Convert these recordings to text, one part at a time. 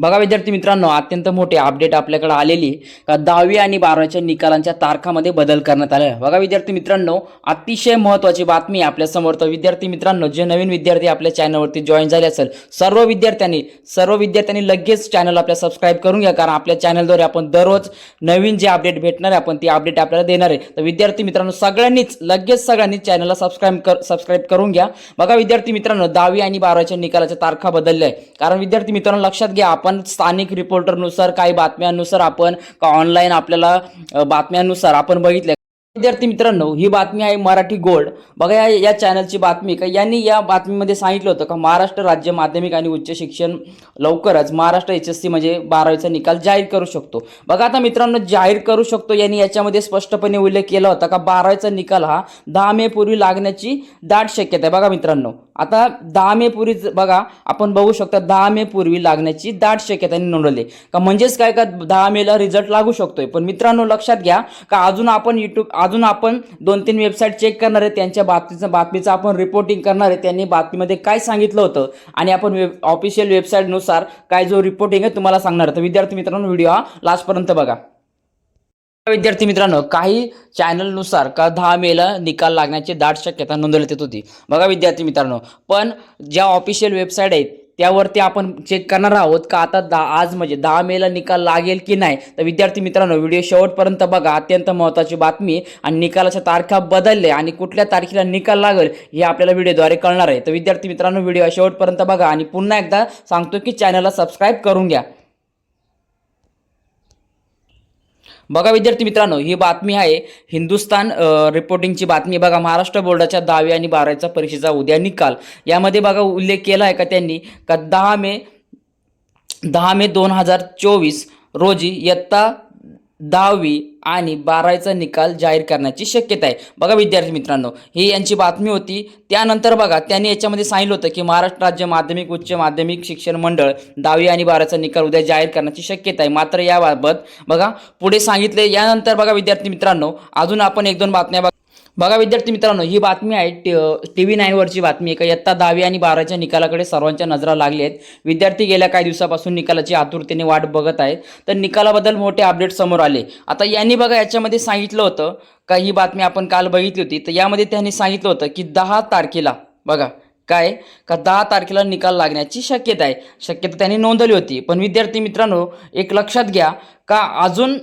बघा विद्यार्थी मित्रांनो अत्यंत मोठे अपडेट आपल्याकडे आलेली का दहावी आणि बारावीच्या निकालांच्या तारखामध्ये बदल करण्यात आला आहे. बघा विद्यार्थी मित्रांनो अतिशय महत्त्वाची बातमी आपल्यासमोर तर विद्यार्थी मित्रांनो जे नवीन विद्यार्थी आपल्या चॅनलवरती जॉईन झाले असेल सर्व विद्यार्थ्यांनी सर्व विद्यार्थ्यांनी लगेच चॅनल आपल्या सबस्क्राईब करून घ्या. कारण आपल्या चॅनलद्वारे आपण दररोज नवीन जे अपडेट भेटणार आहे आपण ती अपडेट आपल्याला देणार आहे. तर विद्यार्थी मित्रांनो सगळ्यांनीच लगेच सगळ्यांनी चॅनलला सबस्क्राईब कर सबस्क्राईब करून घ्या. बघा विद्यार्थी मित्रांनो दहावी आणि बारावीच्या निकालाच्या तारखा बदलल्या आहे कारण विद्यार्थी मित्रांनो लक्षात घ्या आपण स्थानिक रिपोर्टरनुसार काही बातम्यांनुसार आपण का ऑनलाईन आपल्याला बातम्यांनुसार आपण बघितले. विद्यार्थी मित्रांनो ही बातमी आहे मराठी गोल्ड बघा या या चॅनलची बातमी. का यांनी या बातमीमध्ये सांगितलं होतं का महाराष्ट्र राज्य माध्यमिक आणि उच्च शिक्षण लवकरच महाराष्ट्र एच एस सी म्हणजे बारावीचा निकाल जाहीर करू शकतो. बघा आता मित्रांनो जाहीर करू शकतो यांनी याच्यामध्ये स्पष्टपणे उल्लेख केला होता का बारावीचा निकाल हा दहा मे पूर्वी लागण्याची दाट शक्यता आहे. बघा मित्रांनो आता दहा मे पूर्वी बघा आपण बघू शकता दहा मे पूर्वी लागण्याची दाट शक्यता यांनी नोंदवली. का म्हणजेच काय का दहा मेला रिझल्ट लागू शकतोय. पण मित्रांनो लक्षात घ्या का अजून आपण युट्यूब अजून आपण दोन तीन वेबसाईट चेक करणार आहे त्यांच्या बातमीचं बातमीचं आपण रिपोर्टिंग करणार आहे त्यांनी बातमीमध्ये काय सांगितलं होतं आणि आपण वेब ऑफिशियल वेबसाईटनुसार काय जो रिपोर्टिंग आहे तुम्हाला सांगणार आहे. तर विद्यार्थी मित्रांनो व्हिडिओ हा लास्टपर्यंत बघा. विद्यार्थी मित्रांनो काही चॅनलनुसार का दहा मेला निकाल लागण्याची दाट शक्यता नोंदवण्यात येत होती. बघा विद्यार्थी मित्रांनो पण ज्या ऑफिशियल वेबसाईट आहेत त्यावरती आपण चेक करणार आहोत का आता दहा आज म्हणजे दहा मेला निकाल लागेल की नाही? तर विद्यार्थी मित्रांनो व्हिडिओ शेवटपर्यंत बघा. अत्यंत महत्त्वाची बातमी. आणि निकालाच्या तारखा बदलल्या आणि कुठल्या तारखेला निकाल लागेल हे आपल्याला व्हिडिओद्वारे कळणार आहे. तर विद्यार्थी मित्रांनो व्हिडिओ शेवटपर्यंत बघा. आणि पुन्हा एकदा सांगतो की चॅनलला सबस्क्राईब करून घ्या. बघा विद्यार्थी मित्रांनो ही बातमी आहे हिंदुस्तान रिपोर्टिंगची बातमी. बघा महाराष्ट्र बोर्डाच्या दहावी आणि बारावीचा परीक्षेचा उद्या निकाल. यामध्ये बघा उल्लेख केला आहे का त्यांनी? का दहा मे दहा मे दोन हजार चोवीस रोजी इयत्ता दहावी आणि बारावीचा निकाल जाहीर करण्याची शक्यता आहे. बघा विद्यार्थी मित्रांनो ही यांची बातमी होती. त्यानंतर बघा त्यांनी याच्यामध्ये सांगितलं होतं की महाराष्ट्र राज्य माध्यमिक उच्च माध्यमिक शिक्षण मंडळ दहावी आणि बारावीचा निकाल उद्या जाहीर करण्याची शक्यता आहे. मात्र याबाबत बघा पुढे सांगितले. यानंतर बघा विद्यार्थी मित्रांनो अजून आपण एक दोन बातम्या बघा विद्यार्थी मित्रांनो ही बातमी आहे टी टी व्ही नाईनवरची बातमी आहे. का इयत्ता दहावी आणि बाराच्या निकालाकडे सर्वांच्या नजरा लागली आहेत. विद्यार्थी गेल्या काही दिवसापासून निकालाची आतुरतेने वाट बघत आहेत. तर निकालाबद्दल मोठे अपडेट समोर आले. आता यांनी बघा याच्यामध्ये सांगितलं होतं का ही बातमी आपण काल बघितली होती. तर यामध्ये त्यांनी सांगितलं होतं की दहा तारखेला बघा काय? का दहा तारखेला निकाल लागण्याची शक्यता आहे. शक्यता त्यांनी नोंदवली होती. पण विद्यार्थी मित्रांनो एक लक्षात घ्या का अजून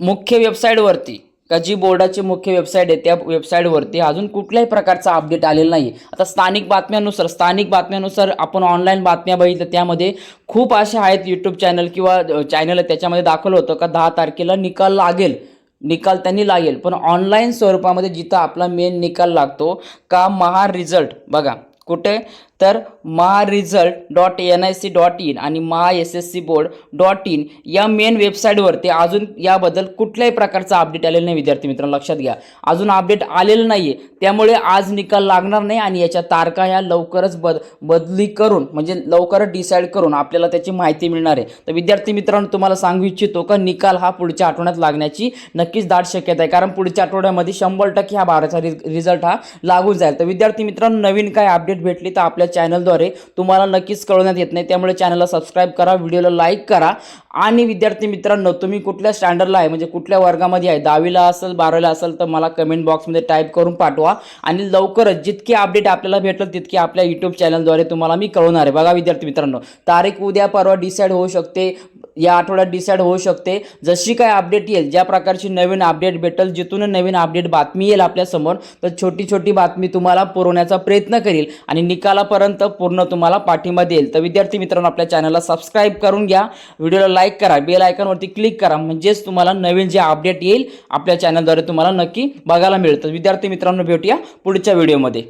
मुख्य वेबसाईटवरती का जी बोर्डाची मुख्य वेबसाईट आहे. त्या वेबसाईटवरती अजून कुठल्याही प्रकारचा अपडेट आलेला नाही आता स्थानिक बातम्यानुसार स्थानिक बातम्यानुसार आपण ऑनलाईन बातम्या बघितल्या. त्यामध्ये खूप अशा आहेत यूट्यूब चॅनल किंवा चॅनल त्याच्यामध्ये दाखवलं होतं का दहा तारखेला निकाल लागेल. निकाल त्यांनी लागेल. पण ऑनलाईन स्वरूपामध्ये जिथं आपला मेन निकाल लागतो का महा रिझल्ट बघा. कुठे? तर Maha result dot N I C dot in आणि Maha S S C board dot in या मेन वेबसाईटवरती अजून याबद्दल कुठल्याही प्रकारचा अपडेट आलेला नाही विद्यार्थी मित्रांनो लक्षात घ्या. अजून अपडेट आलेलं नाही आहे त्यामुळे आज निकाल लागणार नाही आणि याच्या तारखा ह्या लवकरच बद बदली करून म्हणजे लवकरच डिसाईड करून आपल्याला त्याची माहिती मिळणार आहे. तर विद्यार्थी मित्रांनो तुम्हाला सांगू इच्छितो का निकाल हा पुढच्या आठवड्यात लागण्याची नक्कीच दाट शक्यता आहे. कारण पुढच्या आठवड्यामध्ये शंभर टक्के हा बाराचा रिझल्ट हा लागून जाईल. तर विद्यार्थी मित्रांनो नवीन काय अपडेट भेटली तर आपल्या चॅनलद्वारे तुम्हाला नक्कीच कळवण्यात येत नाही. त्यामुळे चॅनलला सबस्क्राईब करा व्हिडिओला लाईक करा. आणि विद्यार्थी मित्रांनो तुम्ही कुठल्या स्टँडर्डला आहे म्हणजे कुठल्या वर्गामध्ये आहे दहावीला असेल बारावीला असेल तर मला कमेंट बॉक्समध्ये टाईप करून पाठवा. आणि लवकरच जितके अपडेट आपल्याला भेटलं तितके आपल्या यूट्यूब चॅनलद्वारे तुम्हाला मी कळवणार आहे. बघा विद्यार्थी मित्रांनो तारीख उद्या परवा डिसाईड होऊ शकते. या आठवड्यात डिसाईड होऊ शकते. जशी काय अपडेट येईल ज्या प्रकारची नवीन अपडेट भेटेल जिथून नवीन अपडेट बातमी येईल आपल्यासमोर तर छोटी छोटी बातमी तुम्हाला पुरवण्याचा प्रयत्न करील आणि निकालापर्यंत पूर्ण तुम्हाला पाठिंबा देईल. तर विद्यार्थी मित्रांनो आपल्या चॅनलला सबस्क्राईब करून घ्या. व्हिडिओला लाईक करा. बेल आयकॉनवरती क्लिक करा. म्हणजेच तुम्हाला नवीन जे अपडेट येईल आपल्या चॅनलद्वारे तुम्हाला नक्की बघायला मिळतं विद्यार्थी मित्रांनो भेटूया पुढच्या व्हिडिओमध्ये